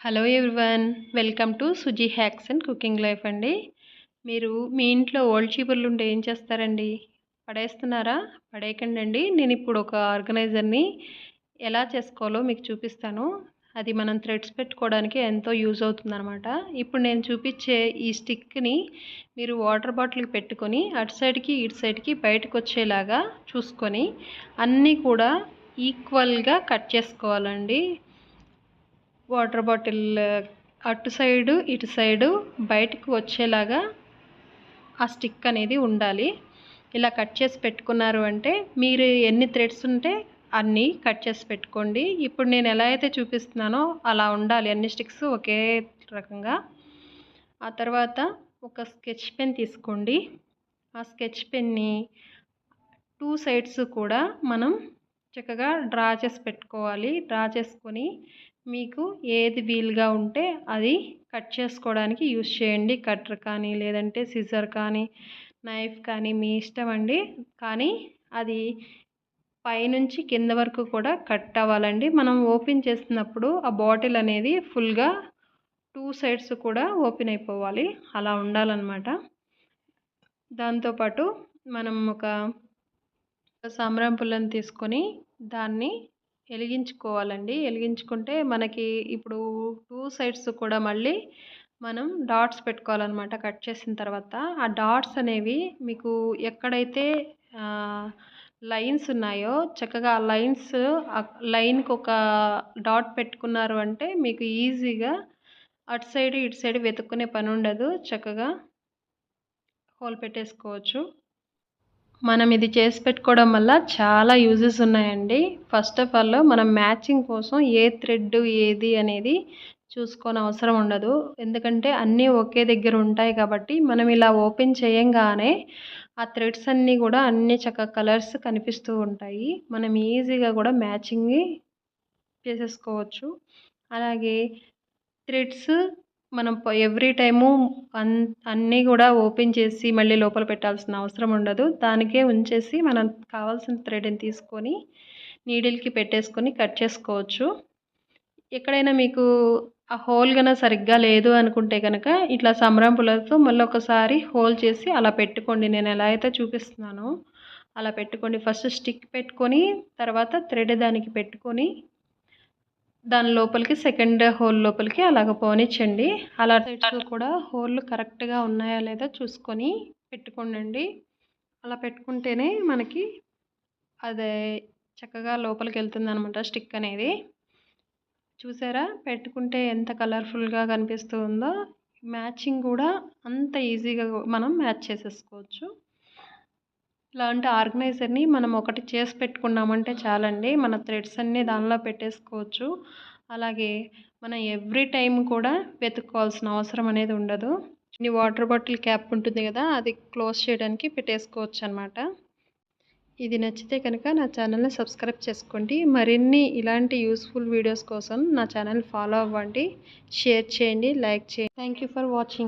Hello everyone welcome to Suji hacks and cooking life అండి. మీరు మీ ఇంట్లో ఓల్డ్ చీపుర్లు ఉంటే ఏం చేస్తారండి? పడేస్తున్నారా? పడేయకండి అండి నేను ఇప్పుడు ఒక ఆర్గనైజర్ని ఎలా చేసుకోవాలో మీకు చూపిస్తాను. అది మనం థ్రెడ్స్ పెట్టుకోవడానికి ఎంతో యూజ్ అవుతుందన్నమాట. ఇప్పుడు నేను చూపించే ఈ స్టిక్ని మీరు వాటర్ బాటిల్కి పెట్టుకొని అటు సైడ్కి ఇటు సైడ్కి బయటకు వచ్చేలాగా చూసుకొని అన్నీ కూడా ఈక్వల్గా కట్ చేసుకోవాలండి. వాటర్ బాటిల్ అటు సైడు ఇటు సైడు బయటకు వచ్చేలాగా ఆ స్టిక్ అనేది ఉండాలి. ఇలా కట్ చేసి పెట్టుకున్నారు అంటే మీరు ఎన్ని థ్రెడ్స్ ఉంటే అన్నీ కట్ చేసి పెట్టుకోండి. ఇప్పుడు నేను ఎలా అయితే చూపిస్తున్నానో అలా ఉండాలి. అన్ని స్టిక్స్ ఒకే రకంగా. ఆ తర్వాత ఒక స్కెచ్ పెన్ తీసుకోండి. ఆ స్కెచ్ పెన్ని టూ సైడ్స్ కూడా మనం చక్కగా డ్రా చేసి పెట్టుకోవాలి. డ్రా చేసుకొని మీకు ఏది వీలుగా ఉంటే అది కట్ చేసుకోవడానికి యూస్ చేయండి. కట్టర్ కానీ లేదంటే సిజర్ కానీ నైఫ్ కానీ మీ ఇష్టం అండి. కానీ అది పైనుంచి కింద వరకు కూడా కట్ అవ్వాలండి. మనం ఓపెన్ చేసినప్పుడు ఆ బాటిల్ అనేది ఫుల్గా టూ సైడ్స్ కూడా ఓపెన్ అయిపోవాలి. అలా ఉండాలన్నమాట. దాంతోపాటు మనం ఒక సాంబ్రాం పుల్లని తీసుకొని దాన్ని వెలిగించుకోవాలండి. వెలిగించుకుంటే మనకి ఇప్పుడు టూ సైడ్స్ కూడా మళ్ళీ మనం డాట్స్ పెట్టుకోవాలన్నమాట కట్ చేసిన తర్వాత. ఆ డాట్స్ అనేవి మీకు ఎక్కడైతే లైన్స్ ఉన్నాయో చక్కగా ఆ లైన్స్ లైన్కి ఒక డాట్ పెట్టుకున్నారు అంటే మీకు ఈజీగా అటు సైడ్ ఇటు సైడ్ వెతుక్కునే పని ఉండదు. చక్కగా హోల్ పెట్టేసుకోవచ్చు. మనం ఇది చేసి పెట్టుకోవడం వల్ల చాలా యూజెస్ ఉన్నాయండి. ఫస్ట్ ఆఫ్ ఆల్ మనం మ్యాచింగ్ కోసం ఏ థ్రెడ్ ఏది అనేది చూసుకొని అవసరం ఉండదు. ఎందుకంటే అన్నీ ఒకే దగ్గర ఉంటాయి కాబట్టి మనం ఇలా ఓపెన్ చేయంగానే ఆ థ్రెడ్స్ అన్నీ కూడా అన్ని చక్కగా కలర్స్ కనిపిస్తూ ఉంటాయి. మనం ఈజీగా కూడా మ్యాచింగ్ చేసేసుకోవచ్చు. అలాగే థ్రెడ్స్ మనం ఎవ్రీ టైము అన్ అన్నీ కూడా ఓపెన్ చేసి మళ్ళీ లోపల పెట్టాల్సిన అవసరం ఉండదు. దానికే ఉంచేసి మనం కావాల్సిన థ్రెడ్ని తీసుకొని నీడిల్కి పెట్టేసుకొని కట్ చేసుకోవచ్చు. ఎక్కడైనా మీకు ఆ హోల్ కనుక సరిగ్గా లేదు అనుకుంటే కనుక ఇట్లా సంబరం మళ్ళీ ఒకసారి హోల్ చేసి అలా పెట్టుకోండి. నేను ఎలా అయితే చూపిస్తున్నానో అలా పెట్టుకోండి. ఫస్ట్ స్టిక్ పెట్టుకొని తర్వాత థ్రెడ్ దానికి పెట్టుకొని దాని లోపలికి సెకండ్ హోల్ లోపలికి అలాగ పోనిచ్చండి. అలా సైడ్స్ కూడా హోల్లు కరెక్ట్గా ఉన్నాయా లేదా చూసుకొని పెట్టుకోండి అలా పెట్టుకుంటేనే మనకి అదే చక్కగా లోపలికి వెళ్తుంది అనమాట స్టిక్ అనేది. చూసారా? పెట్టుకుంటే ఎంత కలర్ఫుల్గా కనిపిస్తూ ఉందో మ్యాచింగ్ కూడా అంత ఈజీగా మనం మ్యాచ్ చేసేసుకోవచ్చు. ఇలాంటి ఆర్గనైజర్ని మనం ఒకటి చేసి పెట్టుకున్నామంటే చాలండి. మన థ్రెడ్స్ అన్నీ దానిలో పెట్టేసుకోవచ్చు. అలాగే మనం ఎవ్రీ టైం కూడా వెతుక్కోవాల్సిన అవసరం అనేది ఉండదు. ఈ వాటర్ బాటిల్ క్యాప్ ఉంటుంది కదా అది క్లోజ్ చేయడానికి పెట్టేసుకోవచ్చు అనమాట ఇది నచ్చితే కనుక నా ఛానల్ని సబ్స్క్రైబ్ చేసుకోండి. మరిన్ని ఇలాంటి యూస్ఫుల్ వీడియోస్ కోసం నా ఛానల్ ఫాలో అవ్వండి. షేర్ చేయండి లైక్ చేయండి. Thank for watching.